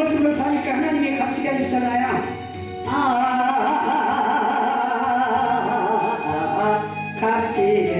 모습으로 사니까 하나님의 값지게 해주잖아요. 아, 값지게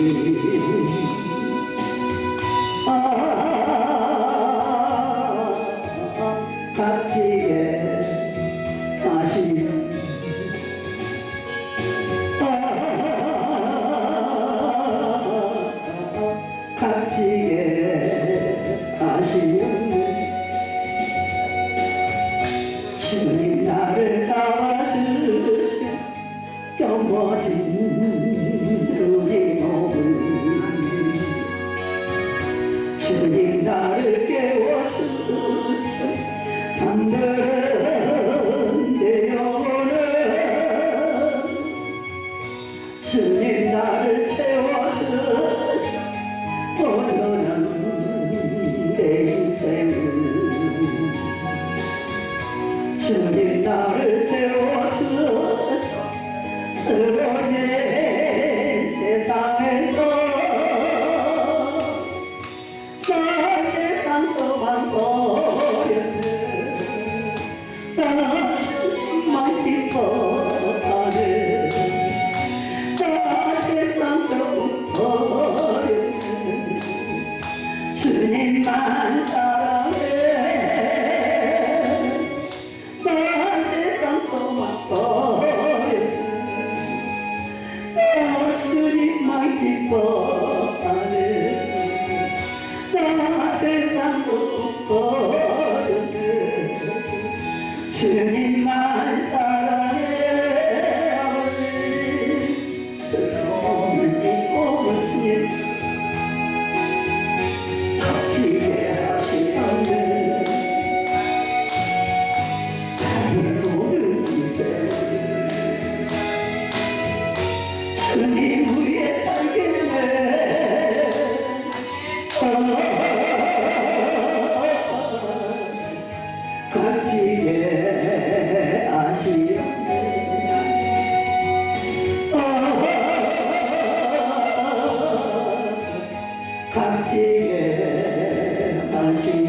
주님 아, 아, 나를 잡아주셔 넘어진 주님 나를 깨워주셔 잠든 값지게 아시